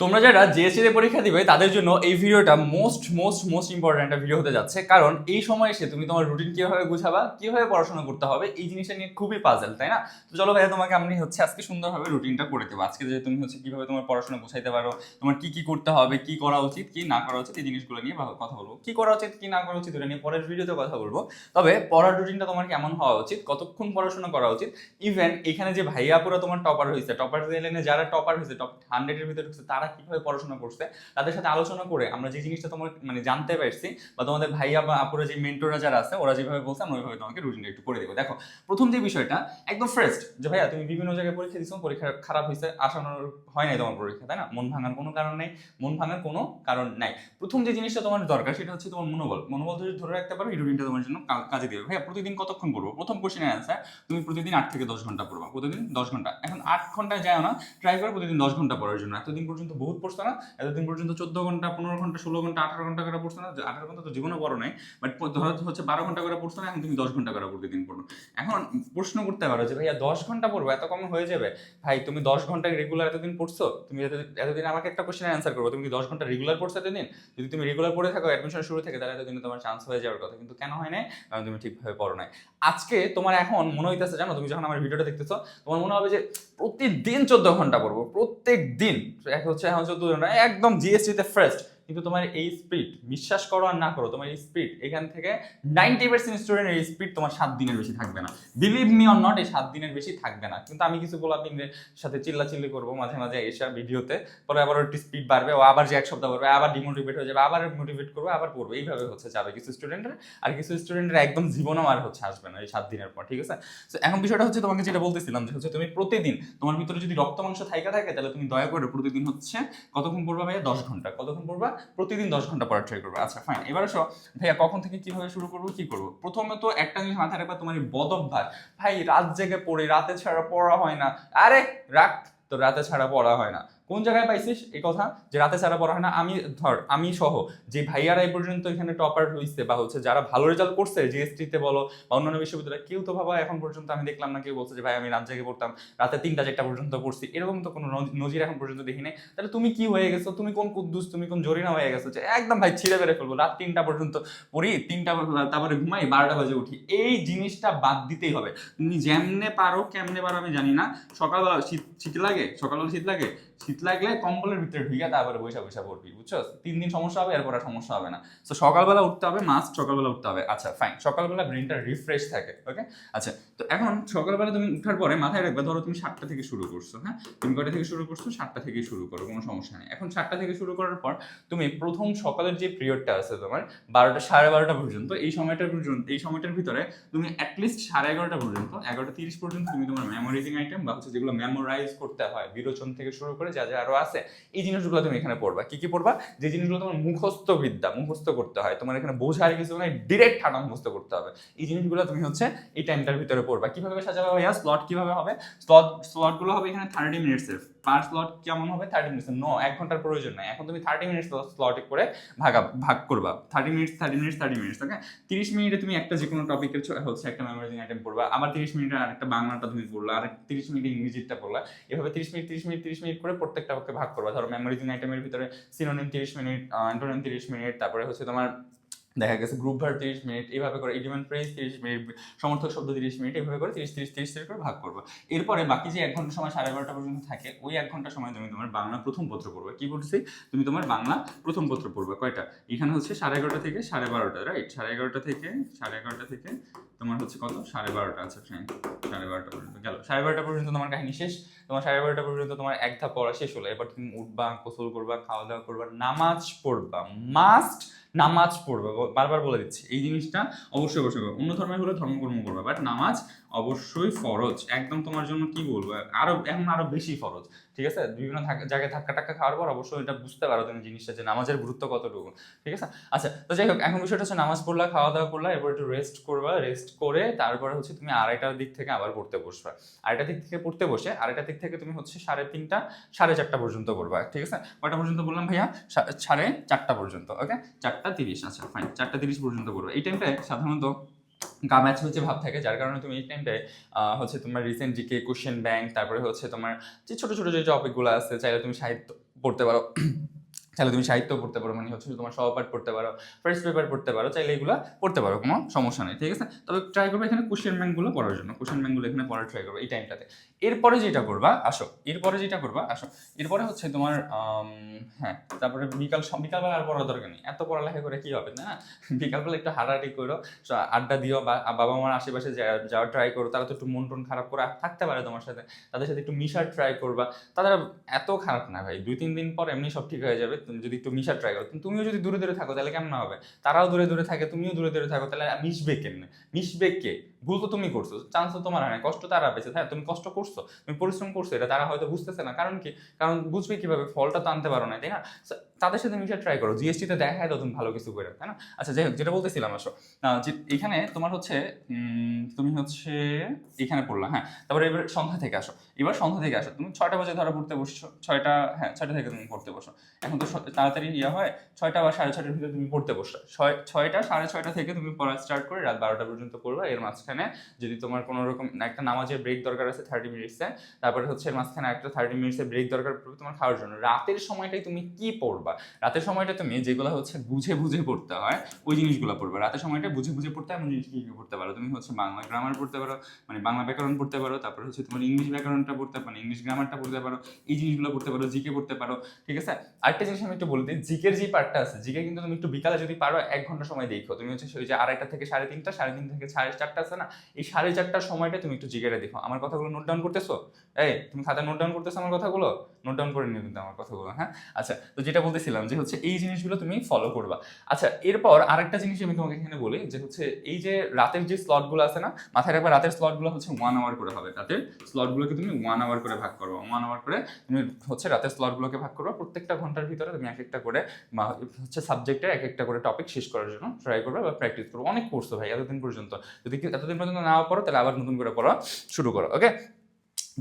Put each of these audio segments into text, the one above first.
তোমরা যারা জিএসসি তে পরীক্ষা দিবে, তাদের জন্য এই ভিডিওটা মোস্ট মোস্ট মোস্ট ইম্পর্ট্যান্ট একটা ভিডিও হতে যাচ্ছে। কারণ এই সময় এসে তুমি তোমার রুটিন কীভাবে গুছাবা, কীভাবে পড়াশোনা করতে হবে, এই জিনিসটা নিয়ে খুবই পাজেল তাই না? তো চলো ভাইয়া, তোমাকে আমি হচ্ছে আজকে সুন্দরভাবে রুটিনটা করে দেবো। আজকে যে তুমি হচ্ছে কীভাবে তোমার পড়াশোনা গুছাইতে পারো, তোমার কি কি করতে হবে, কি করা উচিত, কি না করা উচিত, এই জিনিসগুলো নিয়ে কথা বলব। কি করা উচিত, কি না করা উচিত, এটা নিয়ে পরের ভিডিওতে কথা বলব। তবে পড়ার রুটিনটা তোমার কেমন হওয়া উচিত, কতক্ষণ পড়াশোনা করা উচিত ইভেন এখানে যে ভাইয়াপুরা তোমার টপার হয়েছে টপার লাইনে যারা টপার হয়েছে টপ হান্ড্রেডের ভিতরে ঢুকছে তারা কীভাবে পড়াশোনা করছে, তাদের সাথে আলোচনা করে আমরা যে জিনিসটা তোমার মানে জানতে পারছি বা তোমাদের ভাইয়া বা আপুরা যে মেন্টররা যারা আছে, ওরা যেভাবে বলছে, আমরা ওইভাবে তোমাকে রুটিনটা একটু করে দেবো। দেখো, প্রথম যে বিষয়টা, একদম ফার্স্ট যে ভাইয়া, তুমি বিভিন্ন জায়গায় পরীক্ষা দিচ্ছ পরীক্ষা খারাপ হয়েছে, আসানোর হয় নাই তোমার পরীক্ষা, তাই না? মন ভাঙার কোনো কারণ নেই, মন ভাঙার কোনো কারণ নাই। প্রথম যে জিনিসটা তোমার দরকার, সেটা হচ্ছে তোমার মনোবল। মনোবল যদি ধরে রাখতে পারো, এই রুটিনটা তোমার জন্য কাজে দেবে। ভাইয়া, প্রতিদিন কতক্ষণ পড়ব? প্রথম কোশ্চেনের অ্যান্সার তুমি প্রতিদিন আট থেকে দশ ঘণ্টা পড়বা। প্রতিদিন দশ ঘণ্টা। এখন আট ঘণ্টা যায় না ট্রাই করো প্রতিদিন দশ ঘণ্টা পড়ার জন্য। এতদিন পর্যন্ত বহুত পড়ছো না? এতদিন পর্যন্ত চোদ্দ ঘণ্টা, পনেরো ঘণ্টা, ষোলো ঘণ্টা, আঠারো ঘণ্টা করে পড়ছো না? আঠারো ঘণ্টা তো জীবনে পড়ো নাই বাট ধরো হচ্ছে বারো ঘণ্টা করে পড়ছো না, এখন তুমি দশ ঘণ্টা করে প্রতিদিন পড়ো। এখন প্রশ্ন করতে পারো যে, ভাইয়া, দশ ঘণ্টা পড়ব? এত কম হয়ে যাবে? ভাই, তুমি দশ ঘণ্টা রেগুলার এতদিন পড়ছো, তুমি এতদিন আমাকে একটা কোশ্চেনের অ্যান্সার করব, তুমি কি দশ ঘণ্টা রেগুলার পড়ছো এতদিন? যদি তুমি রেগুলার পড়ে থাকো অ্যাডমিশন শুরু থেকে, তাহলে এতদিন তোমার চান্স হয়ে যাওয়ার কথা, কিন্তু কেন হয় নাই? কারণ তুমি ঠিকভাবে পড়ো নাই। আজকে তোমার এখন মনে হইতেছে, জানো, তুমি যখন আমার ভিডিওটা দেখতেছো, তোমার মনে হবে যে, প্রতিদিন চোদ্দ ঘণ্টা পড়ব প্রত্যেক দিন এক হচ্ছে এখন চোদ্দ একদম জিএসটিতে ফার্স্ট কিন্তু তোমার এই স্পিড বিশ্বাস করো আর না করো, তোমার এই স্পিড এখান থেকে নাইনটি পার্সেন্ট স্টুডেন্ট এই স্পিড তোমার সাত দিনের বেশি থাকবে না। বিলিভ মি অর নট এই সাত দিনের বেশি থাকবে না। কিন্তু আমি কিছু গোলাপিনের সাথে চিল্লাচিল্লি করব মাঝে মাঝে এসে ভিডিওতে। পরে আবার একটু স্পিড বাড়বে, ও আবার যে এক সপ্তাহ পড়বে, আবার ডিমোটিভেট হয়ে যাবে, আবার মোটিভেট করবে, আবার পড়বে। এইভাবে হচ্ছে যাবে কিছু স্টুডেন্টের আর কিছু স্টুডেন্টের একদম জীবনও আর হচ্ছে আসবে না এই সাত দিনের পর, ঠিক আছে? তো এখন বিষয়টা হচ্ছে তোমাকে যেটা বলতেছিলাম যে হচ্ছে তুমি প্রতিদিন তোমার ভিতরে যদি রক্ত মাংস থাইকা থাকে, তাহলে তুমি দয়া করে প্রতিদিন হচ্ছে কতক্ষণ পড়বা ভাইয়া? দশ ঘণ্টা। কতক্ষণ পড়বা? প্রতিদিন দশ ঘণ্টা পড়ার ট্রাই করবে। আচ্ছা ফাইন এবার আসো, ভাইয়া, কখন থেকে কীভাবে শুরু করব, কি করব? প্রথমে তো একটা জিনিস মাথায় রাখবা, তোমার বদ ভাই, রাত জেগে পড়ে, রাতে ছাড়া পড়া হয় না। আরে, রাখ তো রাতে ছাড়া পড়া হয় না। কোন জায়গায় পাইছিস? এই কথা যে রাতে ছাড়া পড়া হয় না। আমি, ধর, আমি সহ যে ভাইয়ারা এই পর্যন্ত এখানে টপার হইছে বা হচ্ছে যারা ভালো রেজাল্ট করছে জিএসটিতে বলো বা অন্যান্য বিশ্ববিদ্যালয়ে, কেউ তো ভাবা এখন পর্যন্ত আমি দেখলাম না, কেউ বলছে যে, ভাই, আমি রাত জেগে পড়তাম, রাতে তিনটা চারটা পর্যন্ত পড়ছি। এরকম তো কোনো নজির এখন পর্যন্ত দেখি নাই। তাহলে তুমি কি হয়ে গেছো? তুমি কোন কুদ্দুস? তুমি কোন জরিনা হয়ে গেছো যে, একদম ভাই, ছিঁড়ে বেড়ে ফেলব, রাত তিনটা পর্যন্ত পড়ি, তিনটা তারপরে ঘুমাই, বারোটা বাজে উঠি। এই জিনিসটা বাদ দিতেই হবে। তুমি যেমনে পারো, কেমনে পারো আমি জানি না। সকালবেলা শীত শীত লাগে? সকালবেলা শীত লাগে? শীত লাগলে কম্বলের ভিতরে ঢুকে তারপরে বৈশা বৈশা পড়বি বুঝছ তিন দিন সমস্যা হবে, এরপর আর সমস্যা হবে না। তো সকালবেলা উঠতে হবে মাস্ট সকালবেলা উঠতে হবে। আচ্ছা ফাইন সকালবেলা ব্রেনটা রিফ্রেশ থাকে ওকে আচ্ছা তো এখন সকালবেলা তুমি উঠার পরে মাথায় রাখবে, ধরো তুমি সাতটা থেকে শুরু করছ হ্যাঁ? তুমি কয়টা থেকে শুরু করছ? সাতটা থেকে শুরু করো, কোনো সমস্যা নেই। এখন সাতটা থেকে শুরু করার পর তুমি প্রথম সকালের যে পিরিয়ডটা আছে তোমার, বারোটা, সাড়ে বারোটা পর্যন্ত, এই সময়টার পর্যন্ত, এই সময়টার ভিতরে তুমি অ্যাটলিস্ট সাড়ে এগারোটা পর্যন্ত, এগারোটা তিরিশ পর্যন্ত তুমি তোমার মেমোরাইজিং আইটেম বা হচ্ছে যেগুলো মেমোরাইজ করতে হয়, বিরোচন থেকে শুরু করে যা যা আরও আছে, এই জিনিসগুলো তুমি এখানে পড়বা। কি কি পড়বা? যে জিনিসগুলো তোমার মুখস্থ বিদ্যা মুখস্থ করতে হয়। তোমার এখানে বোঝার কিছু নাই ডিরেক্ট ঠান্ডা মুখস্থ করতে হবে। এই জিনিসগুলো তুমি হচ্ছে এই টাইমটার ভিতরে পড়বা। কীভাবে সাজাবে ভাইয়া? স্লট কীভাবে হবে? স্লট স্লটগুলো হবে এখানে থার্টি মিনিটসের পার স্লট কেমন হবে? থার্টি মিনিটস নো এক ঘণ্টার প্রয়োজন নাই। এখন তুমি থার্টি মিনিটস স্লটে করে ভাগা, ভাগ করবা। Thirty minutes thirty minutes thirty minutes okay তিরিশ মিনিটে তুমি একটা যে কোনো টপিকের হচ্ছে একটা মেমোরাইজিং আইটেম পড়বা। আবার তিরিশ মিনিটে আরেকটা বাংলাটা তুমি পড়লা। আর তিরিশ মিনিট ইংরেজিটা পড়লা। এভাবে তিরিশ মিনিট তিরিশ মিনিট তিরিশ মিনিট করে প্রত্যেকটা ওকে ভাগ করবা। ধরো মেমোরিজিং আইটেমের ভিতরে সিনোনিম তিরিশ মিনিট অ্যান্টোনিম তিরিশ মিনিট তারপরে হচ্ছে তোমার দেখা গেছে গ্রুপ ভার তিরিশ মিনিট এইভাবে করে ইডিমেন্ট প্রেস তিরিশ মিনিট সমর্থক শব্দ তিরিশ মিনিট এইভাবে করে তিরিশ তিরিশ তিরিশ করে ভাগ করব। এরপরে বাকি যে এক ঘণ্টা সময় সাড়ে বারোটা পর্যন্ত থাকে ওই এক ঘণ্টা সময় তুমি তোমার বাংলা প্রথম পত্র পড়বে। কি বলছি তুমি তোমার বাংলা প্রথম পত্র পড়বে। কয়টা? এখানে হচ্ছে সাড়ে এগারোটা থেকে সাড়ে বারোটা রাইট সাড়ে এগারোটা থেকে সাড়ে এগারোটা থেকে তোমার হচ্ছে কত? সাড়ে বারোটা fine, সাড়ে বারোটা পর্যন্ত গেল। সাড়ে বারোটা পর্যন্ত তোমার কাহিনী শেষ। তোমার সাড়ে বারোটা পর্যন্ত তোমার এক ধাপ পড়া শেষ হলো। এবার তুমি উঠবা কোসল করবা খাওয়া দাওয়া করবা নামাজ পড়বা। মাস্ট নামাজ পড়বে বারবার বলে দিচ্ছি, এই জিনিসটা অবশ্যই অবশ্যই। অন্য ধর্মের হলে ধর্মকর্ম করবে বাট নামাজ অবশ্যই ফরজ। একদম তোমার জন্য কি বলব? আরও, এখন আরও বেশি ফরজ। ঠিক আছে? বিভিন্ন জায়গায় ধাক্কা টাক্কা খাওয়ার পর অবশ্যই এটা বুঝতে পারো তুমি জিনিসটা যে নামাজের গুরুত্ব কতটুকু। ঠিক আছে? আচ্ছা তো যাই হোক, এখন বিষয়টা হচ্ছে নামাজ পড়লা খাওয়া দাওয়া করলা, এরপর একটু রেস্ট করবা রেস্ট করে তারপরে হচ্ছে তুমি আড়াইটার দিক থেকে আবার পড়তে বসবা। আড়াইটা দিক থেকে পড়তে বসে, আড়াইটা দিক থেকে তুমি হচ্ছে সাড়ে তিনটা, সাড়ে চারটা পর্যন্ত করবা ঠিক আছে? কয়টা পর্যন্ত বললাম ভাইয়া? সাড়ে চারটা পর্যন্ত ওকে চারটা তিরিশ আচ্ছা ফাইন চারটা তিরিশ পর্যন্ত করব এই টাইমটায় সাধারণত গা ম্যাচ হচ্ছে ভাব থাকে, যার কারণে তুমি এই টাইমটায় হচ্ছে তোমার রিসেন্ট জিকে কোশ্চেন ব্যাংক তারপরে হচ্ছে তোমার যে ছোটো ছোটো যে টপিকগুলো আছে, চাইলে তুমি সাহিত্য পড়তে পারো, চাইলে তুমি সাহিত্য পড়তে পারো মানে হচ্ছে তোমার সহপাঠ পড়তে পারো ফার্স্ট পেপার পড়তে পারো, চাইলে এগুলো পড়তে পারো, কোনো সমস্যা নেই, ঠিক আছে? তবে ট্রাই করবে এখানে কোশ্চেন ব্যাংকগুলো পড়ার জন্য কোশ্চেন ব্যাংকগুলো এখানে পড়ার ট্রাই করবে, এই টাইমটাতে এরপরে যেটা করবা, আসো, এরপরে যেটা করবা, আসো। এরপরে হচ্ছে তোমার হ্যাঁ তারপরে বিকাল বিকালবেলা আর পড়ার দরকার নেই। এত পড়ালেখা করে কি হবে, না? বিকালবেলা একটু হাঁটাহাঁটি করো আড্ডা দিও বা বাবা মার আশেপাশে যাওয়ার ট্রাই করো, তারা তো একটু মন টন খারাপ করে থাকতে পারে তোমার সাথে। তাদের সাথে একটু মিশার ট্রাই করবা। তাদের এত খারাপ না ভাই, দুই, তিন দিন পর এমনি সব ঠিক হয়ে যাবে। যদি একটু মিশার ট্রাই করো, তুমিও যদি দূরে দূরে থাকো তাহলে কেমন হবে? তারাও দূরে দূরে থাকে, তুমিও দূরে দূরে থাকো, তাহলে মিশবে কেমনে? মিশবে কে? ভুল তো তুমি করছ চান্স তো তোমার হয় কষ্ট তারা পেয়েছে হ্যাঁ তুমি কষ্ট করছ, তুমি পরিশ্রম করছ, এটা তারা হয়তো বুঝতেছে না। কারণ কি? কারণ বুঝবে কীভাবে? ফলটা তো আনতে পারো না তাই না? তাদের সাথে মিশে ট্রাই করো জিএসটিতে দেখায় তো তুমি ভালো কিছু করে, তাই না? আচ্ছা যাই হোক, যেটা বলতেছিলাম, আসো। এখানে তোমার হচ্ছে তুমি হচ্ছে, এখানে পড়লা হ্যাঁ? তারপরে এবার সন্ধ্যা থেকে আসো। এবার সন্ধ্যা থেকে আসো। তুমি ছয়টা বাজে ধরো পড়তে বসছো, ছয়টা হ্যাঁ ছয়টা থেকে তুমি পড়তে বসো। এখন তো তাড়াতাড়ি ইয়ে হয়, ছয়টা বা সাড়ে ছয়টার ভিতরে তুমি পড়তে বসছো ছয়, ছয়টা, সাড়ে ছয়টা থেকে তুমি পড়া স্টার্ট করে রাত বারোটা পর্যন্ত পড়বা, এর মাঝখানে যদি তোমার কোনো রকম একটা নামাজের ব্রেক দরকার আছে থার্টি মিনিটসে তারপরে হচ্ছে মাঝখানে একটা থার্টি মিনিটসের ব্রেক দরকার পড়বে তোমার খাওয়ার জন্য। রাতের সময়টাই তুমি কি পড়বা? রাতের সময়টা তুমি যেগুলো হচ্ছে বুঝে বুঝে পড়তে হয়, ওই জিনিসগুলো পড়বে। রাতের সময়টা বুঝে বুঝে পড়তে এমন জিনিস কি কি পড়তে পারো? তুমি হচ্ছে বাংলা গ্রামার পড়তে পারো মানে বাংলা ব্যাকরণ পড়তে পারো, তারপরে হচ্ছে তোমার ইংলিশ ব্যাকরণটা পড়তে পারো ইংলিশ গ্রামারটা পড়তে পারো, এই জিনিসগুলো পড়তে পারো, জিকে পড়তে পারো, ঠিক আছে? আরেকটা জিনিস আমি একটু বলে দিই, জিকের যে পার্টটা আছে, জিকে কিন্তু তুমি একটু বিকালে যদি পারো, এক ঘণ্টা সময় দেখো। তুমি হচ্ছে ওই যে আড়াইটা থেকে সাড়ে তিনটা, সাড়ে তিন থেকে সাড়ে চারটা আছে না এই সাড়ে চারটার সময়টা তুমি একটু জিকেটা দেখো। আমার কথাগুলো নোট ডাউন করতেছো? এই, তুমি খাতায় নোট ডাউন করতেছো আমার কথাগুলো? নোট ডাউন করে নিও কিন্তু আমার কথাগুলো হ্যাঁ? আচ্ছা তো যেটা বলতেছিলাম যে হচ্ছে এই জিনিসগুলো তুমি ফলো করবা। আচ্ছা এরপর আরেকটা জিনিস আমি তোমাকে এখানে বলি যে হচ্ছে এই যে রাতের যে স্লটগুলো আছে না, মাথায় রাখবা রাতের স্লটগুলো হচ্ছে ওয়ান আওয়ার করে হবে। রাতের স্লটগুলোকে তুমি ওয়ান আওয়ার করে ভাগ করব। ওয়ান আওয়ার করে তুমি হচ্ছে রাতের স্লটগুলোকে ভাগ করব। প্রত্যেকটা ঘণ্টার ভিতরে তুমি এক একটা করে হচ্ছে সাবজেক্টের এক একটা করে টপিক শেষ করার জন্য ট্রাই করবে বা প্র্যাকটিস করব। অনেক পড়ছো ভাই, এতদিন পর্যন্ত। যদি এতদিন পর্যন্ত না পড়ো, তাহলে আবার নতুন করে পড়া শুরু করো ওকে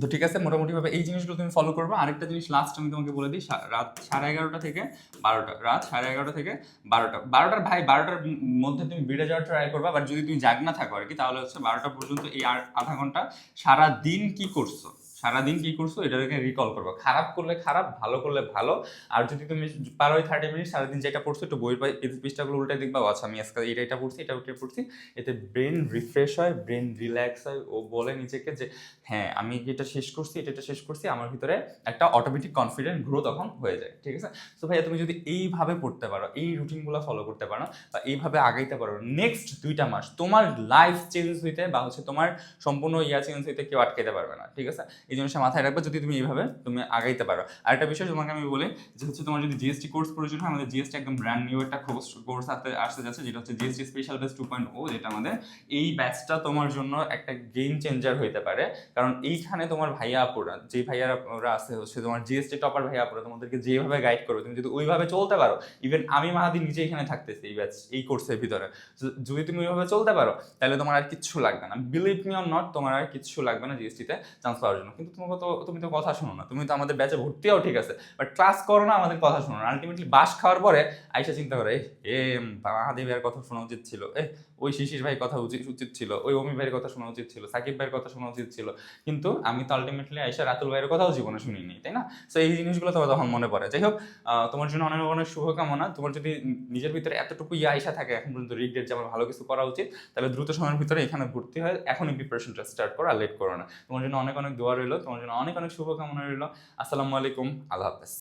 তো ঠিক আছে, মোটামুটিভাবে এই জিনিসগুলো তুমি ফলো করবে। আরেকটা জিনিস লাস্ট আমি তোমাকে বলে দিই রাত সাড়ে এগারোটা থেকে বারোটা, রাত সাড়ে এগারোটা থেকে বারোটা। বারোটার ভাই, বারোটার মধ্যে তুমি বেড়ে যাওয়ার ট্রাই করবা বাট যদি তুমি জাগ না থাকো আর কি, তাহলে হচ্ছে বারোটা পর্যন্ত এই আধা ঘণ্টা সারা দিন কি করছ? সারাদিন কি করছ এটাকে রিকল করব। খারাপ করলে খারাপ, ভালো করলে ভালো। আর যদি তুমি পারো থার্টি মিনিট সারাদিন যেটা পড়ছো, একটু বইয়ের পৃষ্ঠাগুলো উল্টে দেখবা ও আচ্ছা আমি আজকে এটা এটা পড়ছি, এটা ওটা পড়ছি। এতে ব্রেন রিফ্রেশ হয় ব্রেন রিল্যাক্স হয়। ও বলে নিজেকে যে হ্যাঁ আমি এটা শেষ করছি, এটা এটা শেষ করছি, আমার ভিতরে একটা অটোমেটিক কনফিডেন্ট গ্রো তখন হয়ে যায়। ঠিক আছে? তো ভাইয়া, তুমি যদি এইভাবে পড়তে পারো, এই রুটিনগুলো ফলো করতে পারো, বা এইভাবে আগাইতে পারো নেক্সট দুইটা মাস তোমার লাইফ চেঞ্জ হইতে বা হচ্ছে তোমার সম্পূর্ণ ইয়া চেঞ্জ হইতে কেউ আটকাইতে পারবে না। ঠিক আছে? এই জিনিসটা মাথায় রাখবে যদি তুমি এইভাবে তুমি আগাইতে পারো। আর একটা বিষয় তোমাকে আমি বলি, যে হচ্ছে তোমার যদি জিএসটি কোর্স প্রয়োজন হয়, আমাদের জিএসটি একদম ব্র্যান্ড নিউ একটা কোর্স কোর্স আসতে আসতে যাচ্ছে, যেটা হচ্ছে GST special base two point ও যেটা আমাদের এই ব্যাচটা তোমার জন্য একটা গেম চেঞ্জার হইতে পারে। কারণ এইখানে তোমার ভাইয়া আপুরা, যে ভাইয়ারা আছে, হচ্ছে তোমার জিএসটি টপার ভাইয়া আপুরা, তোমাদেরকে যেভাবে গাইড করবে, তুমি যদি ওইভাবে চলতে পারো ইভেন আমি মাহাদি নিজে এখানে থাকতেছি এই ব্যাচ এই কোর্সের ভিতরে, যদি তুমি ওইভাবে চলতে পারো, তাহলে তোমার আর কিচ্ছু লাগবে না। বিলিভ মি অর নট তোমার আর কিচ্ছু লাগবে না জিএসটিতে চান্স পাওয়ার জন্য। কিন্তু তোমাকে তো তুমি তো কথা শোনো না। তুমি তো আমাদের ব্যাচে ভর্তি হও ঠিক আছে। বাট ক্লাস করো না, আমাদের কথা শোনো না। আলটিমেটলি বাস খাওয়ার পরে আইসা চিন্তা করে এ মাহাদেব ভাইয়ের কথা শোনা উচিত ছিল। এ ওই শিশির ভাই কথা উচিত উচিত ছিল। ওই অমি ভাইয়ের কথা শোনা উচিত ছিল। সাকিব ভাইয়ের কথা শোনা উচিত ছিল। কিন্তু আমি তো আলটিমেটলি আইসা রাতুল ভাইয়ের কথাও জীবনে শুনিনি, তাই না? সো এই জিনিসগুলো তোমার তখন মনে পড়ে। যাই হোক তোমার জন্য অনেক অনেক শুভকামনা। তোমার যদি নিজের ভিতরে এতটুকু ইয়ে আইসা থাকে, এখন পর্যন্ত রিগ্রেট যে আমার ভালো কিছু করা উচিত, তাহলে দ্রুত সময়ের ভিতরে এখানে ভর্তি হয় এখনই প্রিপারেশনটা স্টার্ট করো আর লেট করো না। তোমার জন্য অনেক অনেক দোয়া তোমার জন্য অনেক অনেক শুভকামনা রইল। আসসালামু আলাইকুম। আল্লাহ হাফেজ।